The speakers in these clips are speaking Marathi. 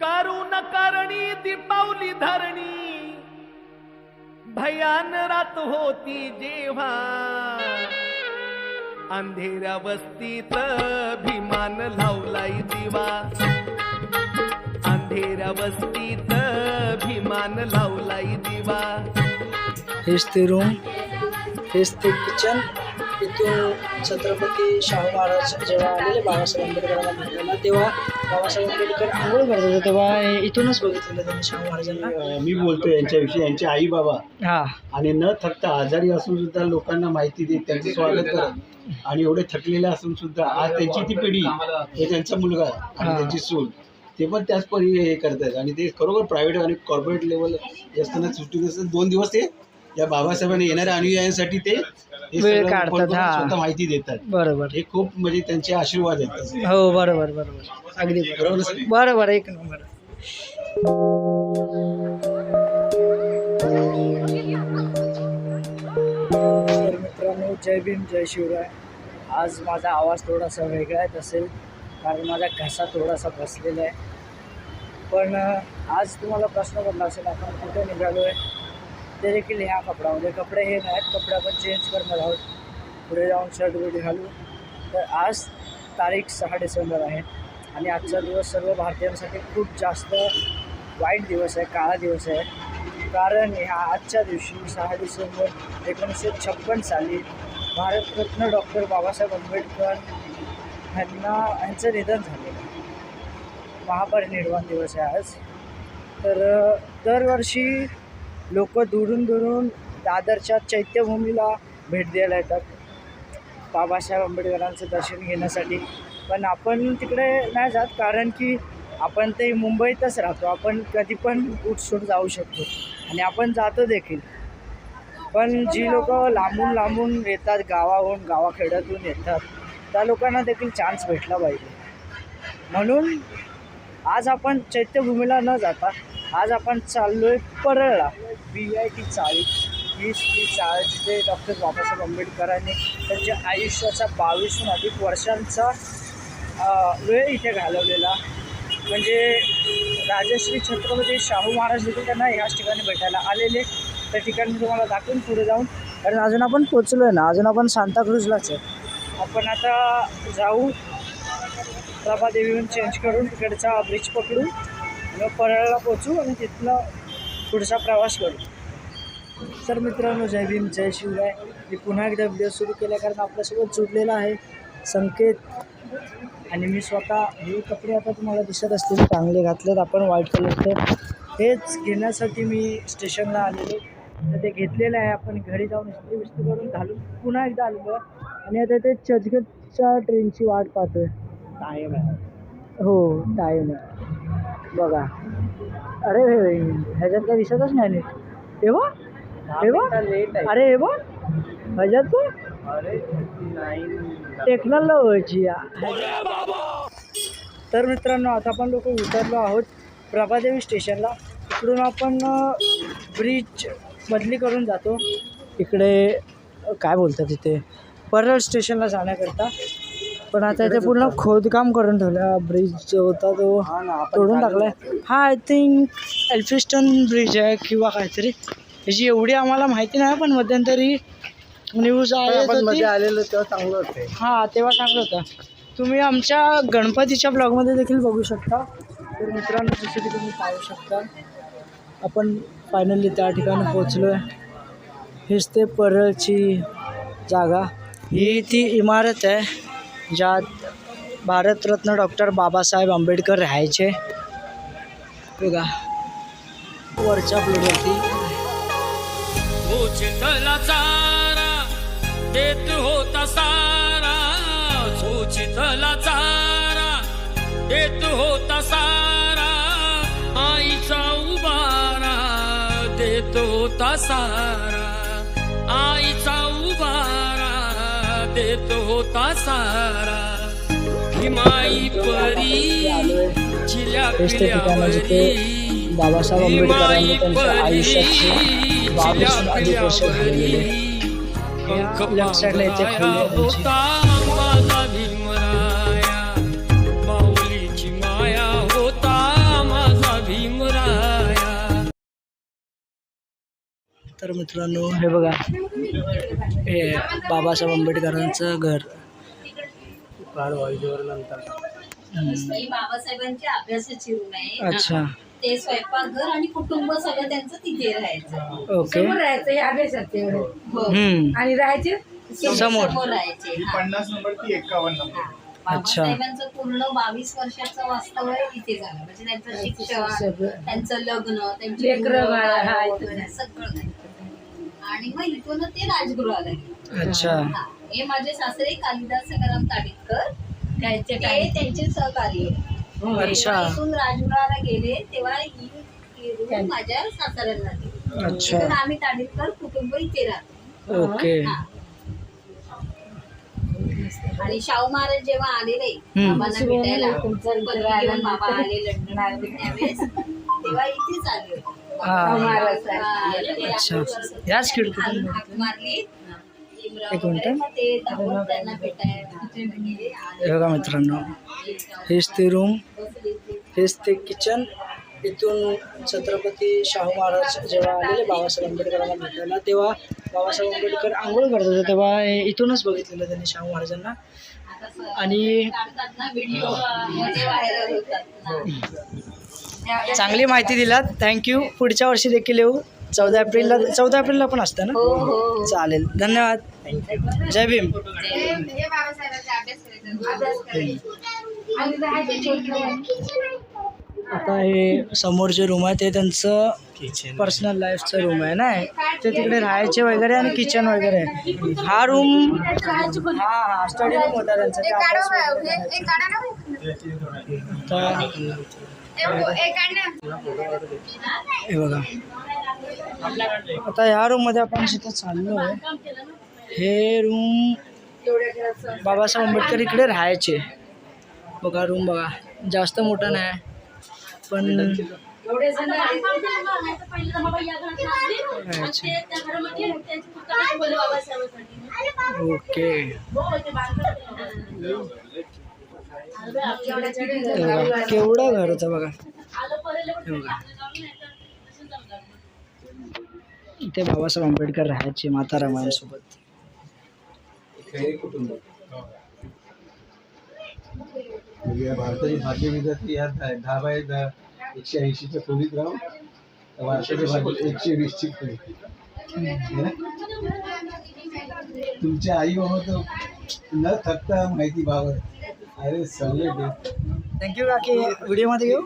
कारुण करणी दीपावली धरणी. भयान रात होती जेव्हा. अंधेऱ्या वस्तीत भीमान लावलाय दिवा अंधेऱ्या वस्तीत भीमान लावलाय दिवा हेच ते रूम हेच ते किचन इथून छत्रपती शाहू महाराज जेव्हा आलेले बाबासाहेब आंबेडकरांना भेटायला तेव्हा बाबासाहेब आंबेडकर आंघोळ करत होते तेव्हा हे इथूनच बघितलेलं त्यांनी शाहू महाराजांना. मी बोलतो यांच्याविषयी यांचे आई बाबा. हा. आणि न थकता आजारी असून सुद्धा लोकांना माहिती देत त्यांचं स्वागत करत. आणि एवढे थकलेले असून सुद्धा आज त्यांची ती पिढी हे त्यांचा मुलगा आणि. त्यांची सून ते पण त्याच परी हे करतात आणि ते खरोखर प्रायव्हेट आणि कॉर्पोरेट लेवल असताना सुट्टी दोन दिवस ते या बाबासाहेबांनी येणाऱ्या अनुयायांसाठी ते वेळ काढतात, हा. माहिती देतात. बरोबर. हे खूप म्हणजे त्यांचे आशीर्वाद आहेत. हो बरोबर बरोबर. अगदी बरोबर. बरोबर एक नंबर. तर मित्रांनो जय भीम जय शिवराय. आज माझा आवाज थोडासा वेगळा येत असेल कारण माझा घसा थोडासा बसलेला आहे. पण आज तुम्हाला प्रश्न पडला असेल आपण कुठे निघालो आहे ते देखील ह्या कपड्यामध्ये कपडे हे नाहीत कपडे आपण चेंज करणार आहोत. पुढे जाऊन शर्ट बिर्ट घालू. तर आज तारीख सहा डिसेंबर आहे आणि आजचा दिवस सर्व भारतीयांसाठी खूप जास्त वाईट दिवस आहे काळा दिवस आहे. कारण ह्या आजच्या दिवशी सहा डिसेंबर एकोणीसशे छप्पन साली भारतरत्न डॉक्टर बाबासाहेब आंबेडकर ह्यांना यांचं निधन झालेलं महापरिनिर्वाण दिवस आहे आज. तर दरवर्षी लोक दुरून दुरून दादरच्या चैत्यभूमीला भेट द्यायला येतात. बाबासाहेब आंबेडकरांचं दर्शन घेण्यासाठी. पण आपण तिकडे नाही जात कारण की आपण ते मुंबईतच राहतो. आपण कधी पण उठसूट जाऊ शकतो आणि आपण जातो देखील. पण जी लोक लांबून लांबून येतात गावाहून गावाखेड्यातून येतात त्या लोकांना देखील चान्स भेटला पाहिजे. म्हणून आज आपण चैत्यभूमीला न जाता आज आपण चाललो आहे परळला. बी आय टी चाळी ही ती चाळ जिथे डॉक्टर बाबासाहेब आंबेडकरांनी त्यांच्या आयुष्याचा बावीसहून अधिक वर्षांचा वेळ इथे घालवलेला. म्हणजे राजश्री छत्रपती शाहू महाराज देखील त्यांना ह्याच ठिकाणी भेटायला आलेले. त्या ठिकाणी तुम्हाला दाखवून पुढे जाऊन कारण अजून आपण पोचलो आहे ना अजून आपण सांताक्रूजलाच आहे. आपण आता जाऊ. प्रभादेवीहून चेंज करून तिकडचा ब्रिज पकडून. परळला पोचू आणि तिथनं पुढचा प्रवास करू. तर मित्रांनो जय भीम जय शिवराय. मी पुन्हा एकदा व्हिडिओ सुरू केला कारण आपल्यासोबत जुडलेला आहे संकेत. आणि मी स्वतः हे कपडे आता तुम्हाला दिसत असतील चांगले घातलेत आपण व्हाईट कलरचे हेच घेण्यासाठी मी स्टेशनला आलेलो. तर ते घेतलेलं आहे आपण घरी जाऊन इस्त्री विस्त्री करून घालून पुन्हा एकदा आलेलो आहे. आणि आता ते चर्चगेटच्या ट्रेनची वाट पाहतोय. टाइम आहे. हो टाईम आहे. बघा. अरे ह्याच्यात काय दिसतच नाही नीट. हे बघ. अरे हे बघ. ह्याच्यात पण टेक्नॉलॉजी तर मित्रांनो आता आपण लोक उतरलो आहोत प्रभादेवी स्टेशनला. इकडून आपण ब्रिज बदली करून जातो. इकडे काय बोलतात तिथे परळ स्टेशनला जाण्याकरता. पण आता इथे पूर्ण खोदकाम करून ठेवलं ब्रिज जो होता तो तोडून टाकलाय. हा आय थिंक एल्फिस्टन ब्रिज आहे किंवा काहीतरी. ह्याची एवढी आम्हाला माहिती नाही पण मध्यंतरी न्यूज आहे आलेलो तेव्हा चांगलं होते. हा तेव्हा चांगलं होतं. तुम्ही आमच्या गणपतीच्या ब्लॉगमध्ये देखील बघू शकता. तर मित्रांनो जसं की तुम्ही पाहू शकता आपण फायनली त्या ठिकाणी पोचलो आहे हेच ते परळची जागा. ही ती इमारत आहे. ज्यात भारतरत्न डॉक्टर बाबासाहेब आंबेडकर राहायचे. बघा. वरच्या फ्लोरवरती चारा देत होता सारा. उचितला चारा देत होता सारा. आईचा उबारा देत होता सारा. आईचा उबारा देत होता सारा. हिमाई परी चिल्या हेच ते ठिकाण आहे जिथे बाबासाहेब आंबेडकरांनी त्यांच्या तर मित्रांनो हे बघा. हे बाबासाहेब आंबेडकरांचं घर. हम्म. ही बाबासाहेबांची अभ्यासाची रूम आहे. अच्छा. ते स्वयंपाकघर आणि कुटुंब सगळं त्यांचं तिथे राहायचं. ओके. राहायचं हे अभ्यासाचे हो. हम्म. आणि राहायचे? समोर. राहायचे हा. पन्नास नंबर ती एकावन्न नंबर. हा. बाबासाहेबांचं पूर्ण बावीस वर्षाचं वास्तव्य इथे झालं. म्हणजे त्यांचं शिक्षण. त्यांचं लग्न त्यांची हा, सगळं. आणि मग इथून ते राजगृहाला गेले अच्छा हा. हे माझे सासरे कालिदास सकाराम ताडितकर त्यांचे ते त्यांचे सहकारी. अच्छा जेव्हा इथून राजगृहाला गेले तेव्हा ही ही रूम माझ्या सासऱ्यांना दिली अच्छा इथून आम्ही ताडितकर कुटुंब इथे राहतो ओके हा. आणि शाहू महाराज जेव्हा आलेले हम्म. बाबांना भेटायला तुमचं इथं राहायला बाबा आले लंडन त्यावेळेस तेव्हा इथेच आले होते. अच्छा. याच खिडकीतून एक मिनिट. हे बघा मित्रांनो. हेच ते रूम. हेच ते किचन इथून छत्रपती शाहू महाराज जेव्हा आलेले बाबासाहेब आंबेडकरांना भेटायला तेव्हा बाबासाहेब आंबेडकर आंघोळ करत होते तेव्हा इथूनच बघितलेलं त्यांनी शाहू महाराजांना. आणि चांगली माहिती दिलात. थँक्यू पुढच्या वर्षी देखील येऊ. चौदा एप्रिलला चौदा एप्रिलला पण असतं ना? हो हो चालेल. धन्यवाद. जय भीम. आता हे समोर जे रूम आहे ते त्यांचं पर्सनल लाईफचं रूम आहे ना? ते तिकडे राहायचे वगैरे आणि किचन वगैरे. आहे. हा रूम हा हा. स्टडी रूम होता त्यांचा. तर हे बघा. आता ह्या रूममध्ये आपण जिथं चाललो आहे हे रूम बाबासाहेब आंबेडकर इकडे राहायचे. बघा रूम बघा. जास्त मोठा नाही पण ओके. केवढं घर होतं बघा. इथे बाबासाहेब आंबेडकर राहायचे माता रामायणसोबत भारताची भाग्य विद्यार्थी यात आहे दहा बाय दहा एकशे ऐंशीच्या खोलीत राहून वर्षाच्या भाग्य एकशे वीसची खोली. तुमच्या आई बाबा तर न थकता माहिती बाबा थँक्यू काकी. व्हिडिओमध्ये घेऊ?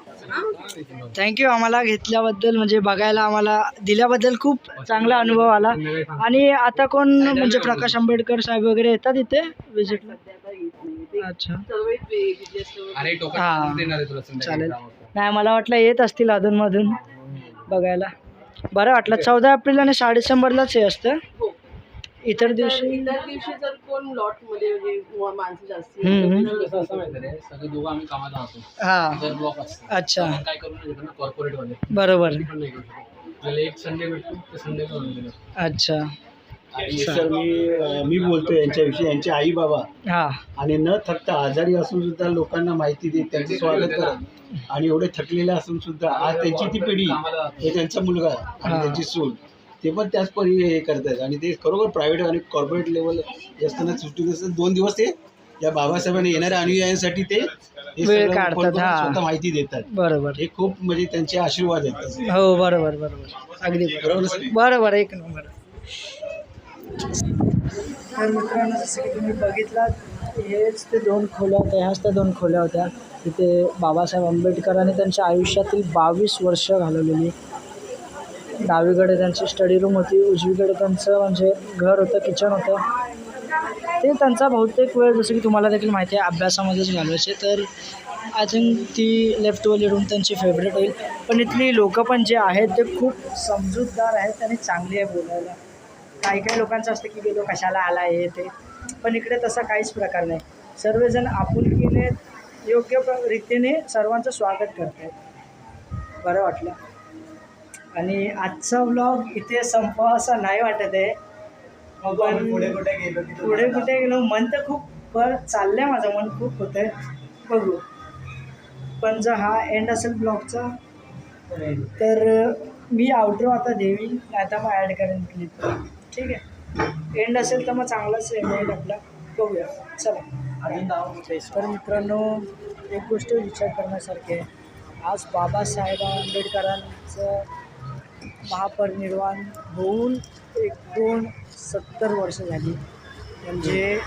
थँक्यू आम्हाला घेतल्याबद्दल म्हणजे बघायला आम्हाला दिल्याबद्दल खूप चांगला अनुभव आला. आणि आता कोण म्हणजे प्रकाश आंबेडकर साहेब वगैरे येतात इथे विजिटला अच्छा. हा. चालेल. नाही मला वाटलं येत असतील अधूनमधून बघायला. बरं वाटलं. चौदा एप्रिल आणि साडे डिसेंबरलाच हे असतं. इतर दिवशी इतर दिवशी जर कोण लॉटमध्ये म्हणजे माणसं जास्त हम्म, हम्म. कसं असं माहिती आहे सगळे दोघं आम्ही कामात आहोत हा. जर ब्लॉक असतो अच्छा. काय करून नाही देतो ना कॉर्पोरेट वाले. बरोबर. पण नाही करू शकत. आपल्याला एक संडे भेटतो ते संडे करून दिलं अच्छा. आणि सर मी अं, मी बोलतो यांच्याविषयी यांचे आई बाबा. हा. आणि न थकता आजारी असून सुद्धा लोकांना माहिती देत त्यांचं स्वागत करत आणि एवढे थकलेले असून सुद्धा आज त्यांची ती पिढी हे त्यांचा मुलगा आणि. त्यांची सून. ते पण त्याच परी हे करतात आणि ते खरोखर प्रायव्हेट आणि कॉर्पोरेट लेवल असताना सुट्टी असतात दोन दिवस ते या बाबासाहेबांनी येणाऱ्या अनुयायांसाठी ते वेळ काढतात, हा. माहिती देतात. बरोबर. हे खूप म्हणजे त्यांचे आशीर्वाद आहेत. हो बरोबर बरोबर. अगदी बरोबर? बरोबर एक नंबर. तर मित्रांनो जसं की तुम्ही बघितलात हेच ते दोन खोल्या होत्या ह्याच त्या दोन खोल्या होत्या. तिथे बाबासाहेब आंबेडकरांनी त्यांच्या आयुष्यातील बावीस वर्ष घालवलेली. डावीकडे त्यांची स्टडी रूम होती उजवीकडे त्यांचं म्हणजे घर होतं किचन होतं. ते त्यांचा बहुतेक वेळ जसं की तुम्हाला देखील माहिती आहे अभ्यासामध्येच घालवायचे. तर आय थिंक ती लेफ्टवाली रूम त्यांची फेवरेट होईल. पण इथली लोकं पण जे आहेत ते खूप समजूतदार आहेत आणि चांगली आहे बोलायला. काही काही लोकांचं असतं की गेलो कशाला आला हे ते. पण इकडे तसा काहीच प्रकार नाही. सर्वजण आपुलकीने योग्य प्र रीतीने सर्वांचं स्वागत करतात बरं वाटलं. आणि आजचा ब्लॉग इथे संपवा असं नाही वाटत आहे. पण पुढे कुठे गेलो पुढे कुठे गेलो मन तर खूप पर चाललंय माझं मन खूप होतं आहे बघू. पण जर हा एंड असेल ब्लॉगचा तर मी आउटरो आता देईन नाही तर मग ॲड करेन क्लिप ठीक आहे? एंड असेल तर मग चांगलाच एंड येईल आपला. बघूया. चला. तर मित्रांनो एक गोष्ट विचार करण्यासारखी आहे. आज बाबासाहेब आंबेडकरांचं महापरिनिर्वाण होऊन एक दोन सत्तर वर्ष झाली. म्हणजे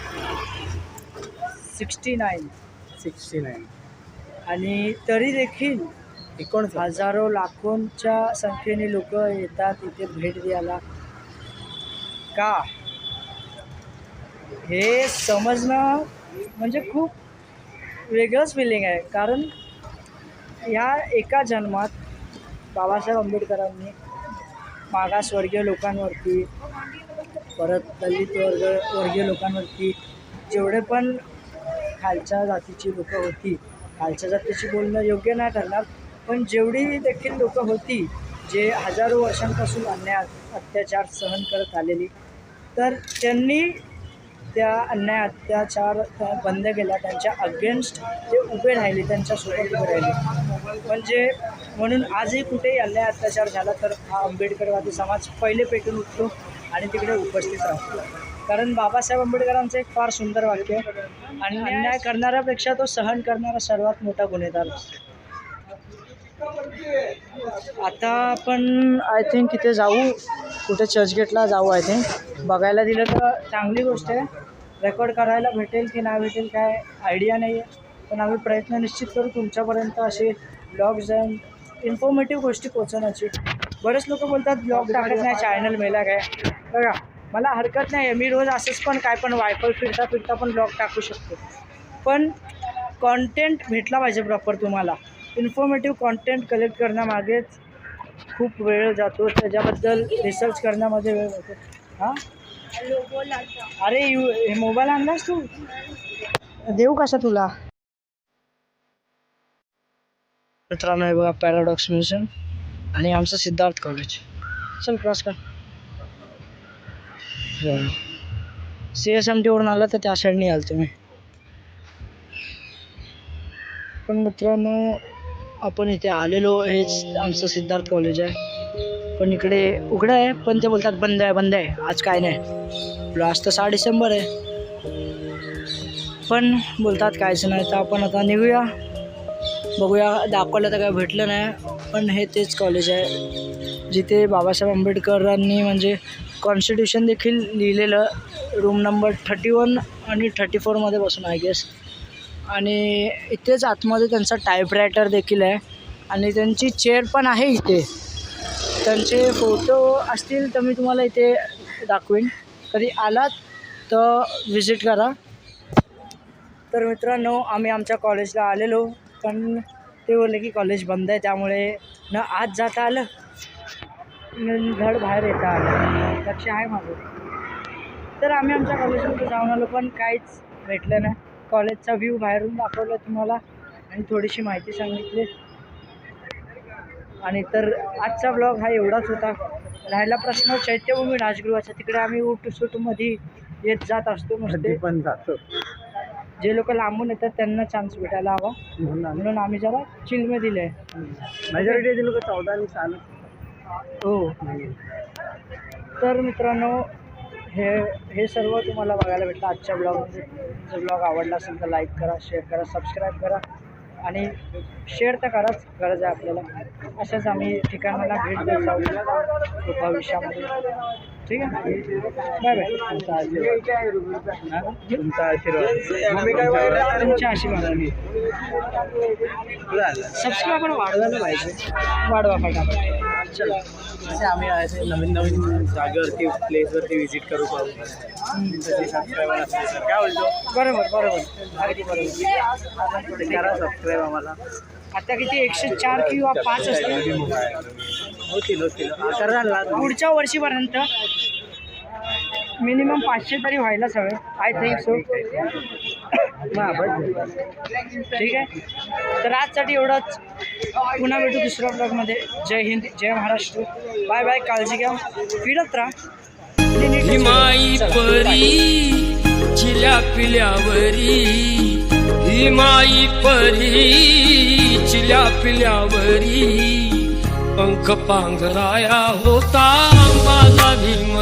सिक्स्टी नाईन सिक्स्टी नाईन आणि तरी देखील एकोण हजारो लाखोंच्या संख्येने लोक येतात इथे भेट द्यायला. का? हे समजणं म्हणजे खूप वेगळंच फिलिंग आहे. कारण या एका जन्मात बाबासाहेब आंबेडकरांनी मागासवर्गीय लोकांवरती परत दलित वर्ग वर्गीय लोकांवरती जेवढे पण खालच्या जातीची लोकं होती खालच्या जातीची बोलणं योग्य नाही ठरणार पण जेवढी देखील लोकं होती जे हजारो वर्षांपासून अन्याय अत्याचार सहन करत आलेली तर त्यांनी त्या अन्याय अत्याचार बंद केला त्यांच्या अगेन्स्ट ते उभे राहिले त्यांच्यासोबत उभे राहिले. म्हणजे म्हणून आजही कुठेही अन्याय अत्याचार झाला तर हा आंबेडकरवादी समाज पहिले पेटून उठतो आणि तिकडे उपस्थित राहतो. कारण बाबासाहेब आंबेडकरांचं एक फार सुंदर वाक्य आहे. आणि अन्याय करणाऱ्यापेक्षा तो सहन करणारा सर्वात मोठा गुन्हेगार असतो. आता आपण आय थिंक इथे जाऊ. कुठे चर्चगेटला जाऊ आय थिंक बघायला दिलं तर चांगली गोष्ट आहे. रेकॉर्ड करायला भेटेल की नाही भेटेल काय आयडिया नाही आहे पण आम्ही प्रयत्न निश्चित करू तुमच्यापर्यंत असे ब्लॉग्स अँड इन्फॉर्मेटिव्ह गोष्टी पोचवण्याची बरेच लोक बोलतात ब्लॉग टाकत नाही चॅनल मेला काय? बघा मला हरकत नाही आहे मी रोज असंच पण काय पण वायफळ फिरता फिरता पण ब्लॉग टाकू शकतो. पण कॉन्टेंट भेटला पाहिजे प्रॉपर तुम्हाला. इन्फॉर्मेटिव्ह कॉन्टेंट कलेक्ट करण्यामागेच खूप वेळ जातो. त्याच्याबद्दल रिसर्च करण्यामध्ये वेळ जातो. हां? अरे यू हे मोबाईल आणलास तू? देऊ कसा तुला? मित्रांनो हे बघा पॅराडॉक्स म्युझियम आणि आमचं सिद्धार्थ कॉलेज चल क्रॉस कर सी एस एम टीवरून आलं तर त्या साईडने याल तुम्ही. पण मित्रांनो आपण इथे आलेलो हेच आमचं सिद्धार्थ कॉलेज आहे. पण इकडे उघडं आहे पण ते बोलतात बंद आहे बंद आहे. आज काय नाही. आज तर सहा डिसेंबर आहे. पण बोलतात कायच नाही. तर आपण आता निघूया. बघूया दाखवलं तर काय भेटलं नाही पण हे तेच कॉलेज आहे. जिथे बाबासाहेब आंबेडकरांनी म्हणजे कॉन्स्टिट्यूशन देखील लिहिलेलं रूम नंबर थर्टी वन आणि थर्टी फोरमध्ये बसून आय गेस आणि इथेच आतमध्ये त्यांचा टाईपरायटर देखील आहे. आणि त्यांची चेअर पण आहे इथे. त्यांचे फोटो असतील तर मी तुम्हाला इथे दाखवीन. कधी आलात तर व्हिजिट करा. तर मित्रांनो आम्ही आमच्या कॉलेजला आलेलो. पण ते बोलले की कॉलेज बंद आहे त्यामुळे न आज जाता आलं न बाहेर येता आलं. लक्ष आहे माझं. तर आम्ही आमच्या कॉलेजमध्ये जाऊन आलो पण काहीच भेटलं नाही. कॉलेजचा व्ह्यू बाहेरून दाखवला तुम्हाला आणि थोडीशी माहिती सांगितली. आणि तर आजचा ब्लॉग हा एवढाच होता. राहिला प्रश्न चैत्यभूमी राजगृहाचा तिकडे आम्ही उठ सुटमध्ये येत जात असतो मध्ये पण जातो. जे लोक लांबून येतात त्यांना चान्स भेटायला हवा. म्हणून आम्ही जरा चिलमे दिले मेजॉरिटी लोक चौदा आणि चालू हो. तर मित्रांनो हे हे सर्व तुम्हाला बघायला भेटलं. आजच्या ब्लॉगमध्ये जर ब्लॉग आवडला असेल तर लाईक करा शेअर करा सबस्क्राईब करा. आणि शेअर तर कराच गरज आहे आपल्याला. अशाच आम्ही ठिकाणाला भेट देत जाऊ. भविष्यामध्ये. ठीक आहे बाय बाय. तुमचा आशीर्वाद. तुमचा आशीर्वाद. तुमच्या आशीर्वादाने सबस्क्रायबर वाढवायला पाहिजे. वाढवा फटाफट. असे आम्ही असे नवीन नवीन जागेवरती प्लेसवरती व्हिजिट करू पाहू. सबस्क्रायबर असले तर काय बोलतो? बरोबर बरोबर. अगदी बरोबर. करा सबस्क्राईब आम्हाला. आता किती एकशे चार किंवा पाच असतील होतील होतील. ना. पुढच्या वर्षीपर्यंत मिनिमम पाचशे तरी व्हायलाच हवे आय थिंक सो ठीक आहे? तर आजसाठी एवढंच. पुन्हा भेटू दुसऱ्या ब्लॉगमध्ये जय हिंद जय महाराष्ट्र. बाय बाय काळजी घ्या. फिरत राहा. परी चिल्या पिल्यावरी. ही माई परी चिल्या पिल्यावरी. पंख पांघराया होता माझा भीमा.